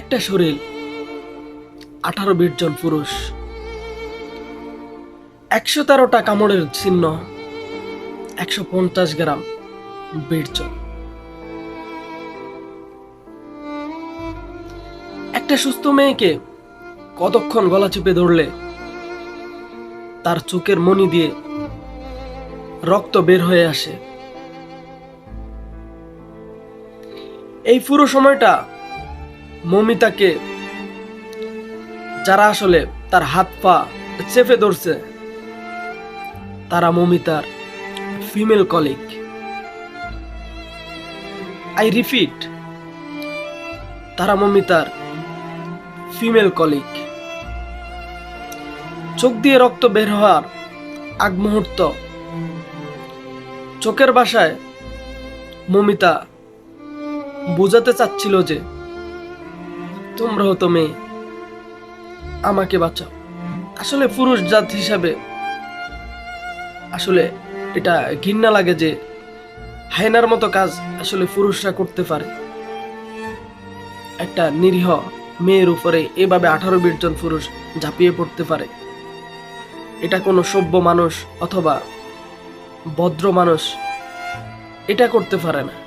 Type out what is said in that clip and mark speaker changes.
Speaker 1: একটা শরীর, আঠারো বিশ জন পুরুষ, একশো তেরোটা কামড়ের চিহ্ন একশো পঞ্চাশ গ্রাম বীর্য একটা সুস্থ মেয়েকে কতক্ষণ গলা চেপে ধরলে, তার চোখের মনি দিয়ে রক্ত বের হয়ে আসে। এই পুরো সময়টা মমিতাকে, যারা আসলে তার হাত পা চেপে ধরছে, তারা মমিতার ফিমেল কলিগ। আই রিপিট, তারা মমিতার ফিমেল কলিগ। চোখ দিয়ে রক্ত বের হওয়ার আগ মুহূর্ত, চোখের বাসায় মমিতা বোঝাতে চাচ্ছিল যে তোমরা হতো মেয়ে। আমাকে বাঁচাও। আসলে পুরুষ জাত হিসাবে আসলে এটা ঘৃণা লাগে যে হায়নার মতো কাজ আসলে পুরুষরা করতে পারে। একটা নিরীহ মেয়ের উপরে এভাবে আঠারো বিশ জন পুরুষ ঝাঁপিয়ে পড়তে পারে। এটা কোনো সভ্য মানুষ অথবা ভদ্র মানুষ এটা করতে পারে না।